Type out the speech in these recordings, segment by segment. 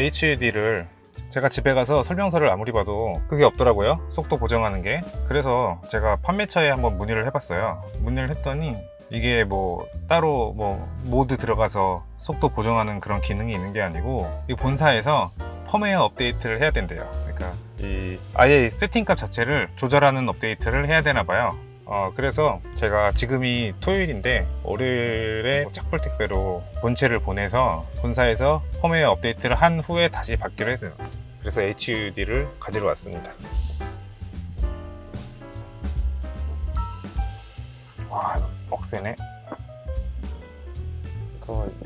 HUD를 제가 집에 가서 설명서를 아무리 봐도 그게 없더라고요. 속도 보정하는 게. 그래서 제가 판매처에 한번 문의를 해봤어요. 문의를 했더니 이게 뭐 따로 뭐 모드 들어가서 속도 보정하는 그런 기능이 있는 게 아니고 이 본사에서 펌웨어 업데이트를 해야 된대요. 그러니까 이 아예 세팅값 자체를 조절하는 업데이트를 해야 되나 봐요. 어, 그래서 제가 지금이 토요일인데 월요일에 착불 택배로 본체를 보내서 본사에서 펌웨어 업데이트를 한 후에 다시 받기로 했어요. 그래서 HUD를 가지러 왔습니다. 와, 억세네. 그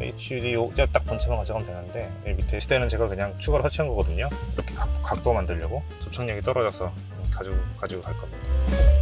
HUD 요자 딱 본체만 가져가면 되는데 이 밑에 시대는 제가 그냥 추가로 설치한 거거든요. 이렇게 각, 각도 만들려고 접착력이 떨어져서 가지고 가지고 갈 겁니다.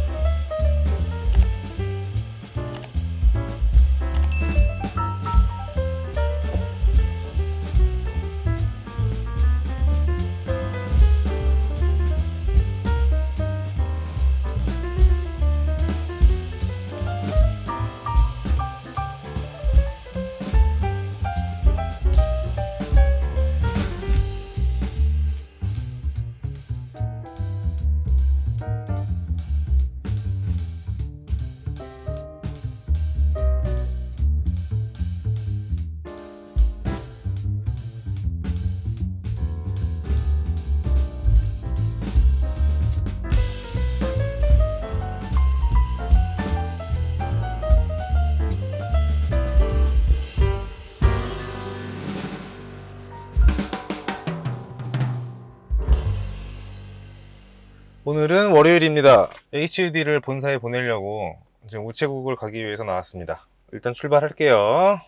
오늘은 월요일입니다. HUD를 본사에 보내려고 지금 우체국을 가기 위해서 나왔습니다. 일단 출발할게요.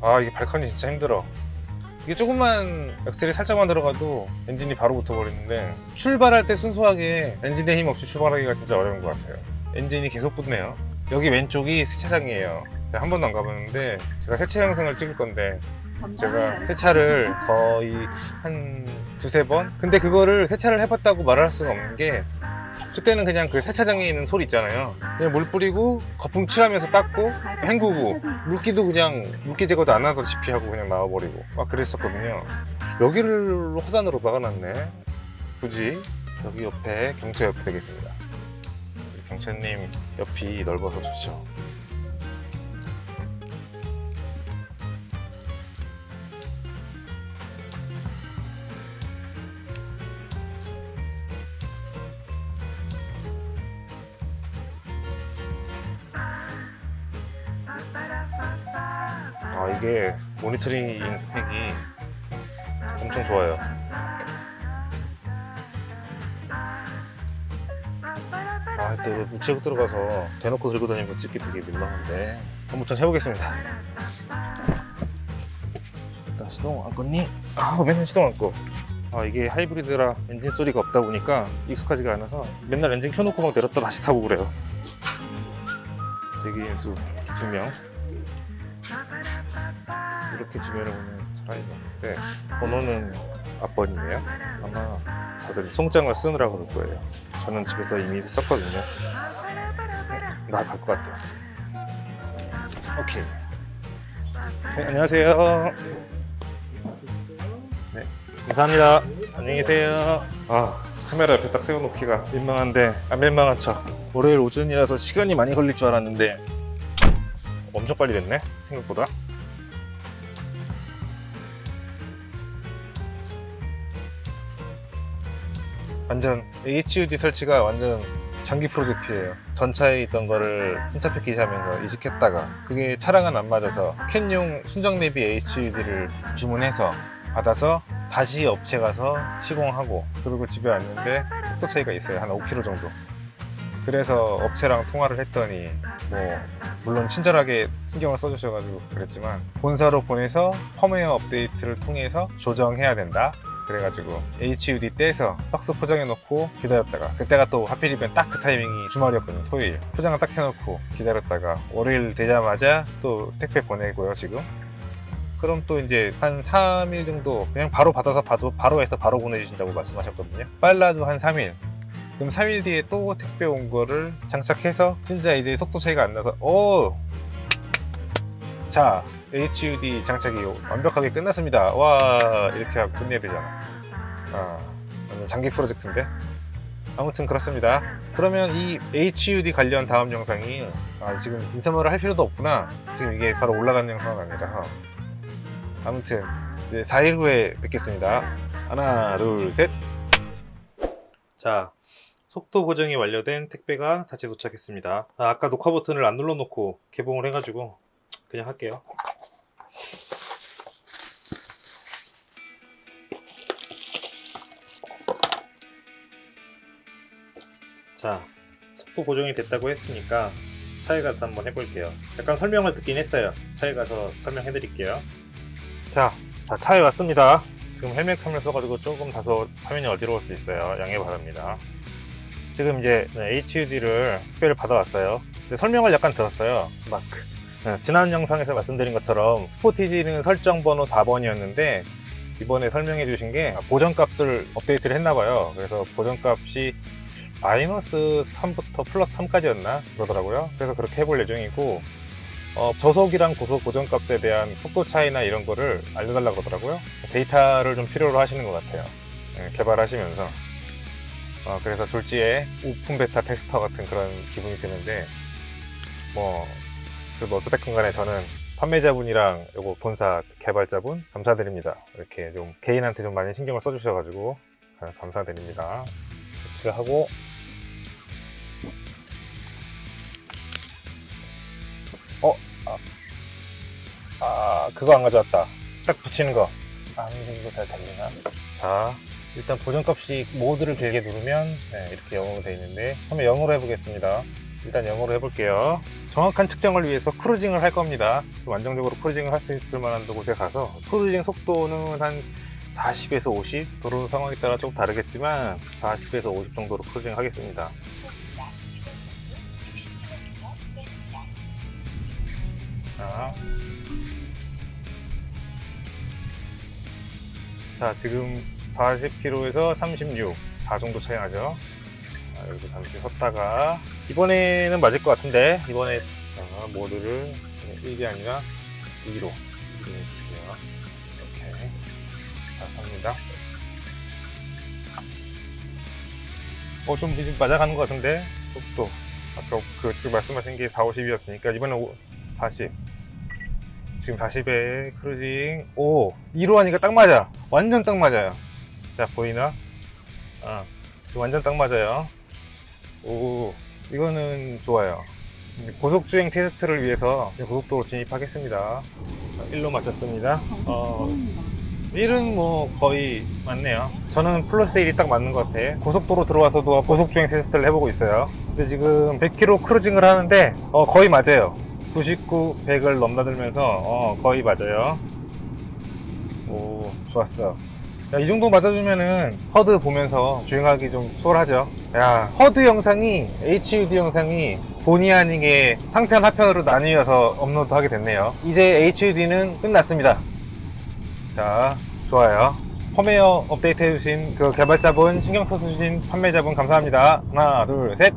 아, 이게 발칸이 진짜 힘들어. 이게 조금만 엑셀이 살짝만 들어가도 엔진이 바로 붙어버리는데 출발할 때 순수하게 엔진에 힘 없이 출발하기가 진짜 어려운 것 같아요. 엔진이 계속 붙네요. 여기 왼쪽이 세차장이에요. 제가 한 번도 안 가봤는데 제가 세차 영상을 찍을 건데 제가 세차를 거의 한 두세 번? 근데 그거를 세차를 해봤다고 말을 할 수가 없는 게 그때는 그냥 그 세차장에 있는 솔 있잖아요. 그냥 물 뿌리고 거품 칠하면서 닦고 헹구고 물기도 그냥 물기 제거도 안 하다시피 하고 그냥 나와버리고 막 그랬었거든요. 여기를 화단으로 막아놨네. 굳이 여기 옆에 경차 옆에 되겠습니다. 경차님 옆이 넓어서 좋죠. 아 이게 모니터링 팩이 엄청 좋아요. 아, 또 우체국 들어가서 대놓고 들고 다니는 거 찍기 되게 민망한데 한번 해보겠습니다. 일단 시동 안 껐니? 아, 맨날 시동 안 꺼. 아, 이게 하이브리드라 엔진 소리가 없다 보니까 익숙하지가 않아서 맨날 엔진 켜놓고 막 내렸다 다시 타고 그래요. 대기인수 두 명. 이렇게 주변에 보면 사람이 많은데 번호는 앞번이네요. 아마 다들 송장을 쓰느라 그럴 거예요. 저는 집에서 이미 썼거든요. 나 갈 것 같아요. 오케이. 네, 안녕하세요. 네, 감사합니다. 안녕히 계세요. 아, 카메라 옆에 딱 세워놓기가 민망한데 안 민망한 척. 월요일 오전이라서 시간이 많이 걸릴 줄 알았는데 엄청 빨리 됐네 생각보다. 완전 HUD 설치가 완전 장기 프로젝트예요. 전차에 있던 거를 순차 패키지 하면서 이식했다가 그게 차량은 안 맞아서 캔용 순정 내비 HUD를 주문해서 받아서 다시 업체 가서 시공하고 그리고 집에 왔는데 속도 차이가 있어요. 한 5km 정도. 그래서 업체랑 통화를 했더니 뭐 물론 친절하게 신경을 써주셔가지고 그랬지만 본사로 보내서 펌웨어 업데이트를 통해서 조정해야 된다. 그래가지고 HUD 떼서 박스 포장해 놓고 기다렸다가 그때가 또 하필이면 딱 그 타이밍이 주말이었거든요 토요일. 포장을 딱 해놓고 기다렸다가 월요일 되자마자 또 택배 보내고요 지금. 그럼 또 이제 한 3일 정도 그냥 바로 받아서 바로, 바로 해서 바로 보내주신다고 말씀하셨거든요. 빨라도 한 3일. 그럼 3일 뒤에 또 택배 온 거를 장착해서 진짜 이제 속도 차이가 안 나서 오! 자 HUD 장착이 완벽하게 끝났습니다. 와 이렇게 하고 끝내야 되잖아. 아, 장기 프로젝트인데? 아무튼 그렇습니다. 그러면 이 HUD 관련 다음 영상이 아, 지금 인터뷰를 할 필요도 없구나. 지금 이게 바로 올라가는 영상은 아니라 아무튼 이제 4일 후에 뵙겠습니다. 하나 둘셋자 속도 보정이 완료된 택배가 다시 도착했습니다. 아, 아까 녹화 버튼을 안 눌러놓고 개봉을 해가지고 그냥 할게요. 자 속도 고정이 됐다고 했으니까 차에 가서 한번 해볼게요. 약간 설명을 듣긴 했어요. 차에 가서 설명해 드릴게요. 자, 자 차에 왔습니다. 지금 헬멧 카메라 써가지고 조금 다소 화면이 어지러울 수 있어요. 양해 바랍니다. 지금 이제 HUD를 택배를 받아왔어요. 근데 설명을 약간 들었어요. 막 네, 지난 영상에서 말씀드린 것처럼 스포티지는 설정 번호 4번이었는데 이번에 설명해 주신 게 보정값을 업데이트를 했나 봐요. 그래서 보정값이 마이너스 3부터 플러스 3까지였나 그러더라고요. 그래서 그렇게 해볼 예정이고 어, 저속이랑 고속 보정값에 대한 속도 차이나 이런 거를 알려달라 그러더라고요. 데이터를 좀 필요로 하시는 것 같아요. 네, 개발하시면서. 어, 그래서 졸지에 오픈 베타 테스터 같은 그런 기분이 드는데 뭐 그래도 어찌됐건 간에 저는 판매자분이랑 요거 본사 개발자분 감사드립니다 이렇게 좀 개인한테 좀 많이 신경을 써주셔가지고 아, 감사드립니다 제가 하고 어? 아, 아 그거 안 가져왔다 딱 붙이는 거 아무 정도 잘 되려나? 자 일단 보정값이 모드를 길게 누르면 네, 이렇게 영어로 되어 있는데 한번 영어로 해보겠습니다 일단 영어로 해볼게요. 정확한 측정을 위해서 크루징을 할 겁니다. 좀 안정적으로 크루징을 할 수 있을 만한 곳에 가서 크루징 속도는 한 40에서 50 도로 상황에 따라 조금 다르겠지만 40에서 50 정도로 크루징 하겠습니다. 자, 자 지금 40km에서 36 4 정도 차이 나죠? 자, 여기서 잠시 섰다가 이번에는 맞을 것 같은데 이번에 자, 모드를 1이 아니라 2로 해주세요. 이렇게 자 삽니다. 어좀 지금 맞아가는 것 같은데? 속도 아까 그 지금 말씀하신 게 4, 50이었으니까 이번엔 40 지금 40에 크루징 오 2로 하니까 딱 맞아. 완전 딱 맞아요. 자 보이나? 아 완전 딱 맞아요. 오 이거는 좋아요. 고속주행 테스트를 위해서 고속도로 진입하겠습니다. 1로 맞췄습니다. 어, 1은 뭐 거의 맞네요. 저는 플러스 1이 딱 맞는 것 같아 고속도로 들어와서도 고속주행 테스트를 해보고 있어요. 근데 지금 100km 크루징을 하는데 어, 거의 맞아요. 99, 100을 넘나들면서 어, 거의 맞아요. 오 좋았어 야, 이 정도 맞아주면은 허드 보면서 주행하기 좀 수월하죠. 야 허드 영상이 HUD 영상이 본의 아니게 상편 하편으로 나뉘어서 업로드 하게 됐네요. 이제 HUD는 끝났습니다. 자 좋아요. 펌웨어 업데이트 해주신 그 개발자분 신경 써주신 판매자분 감사합니다. 하나 둘셋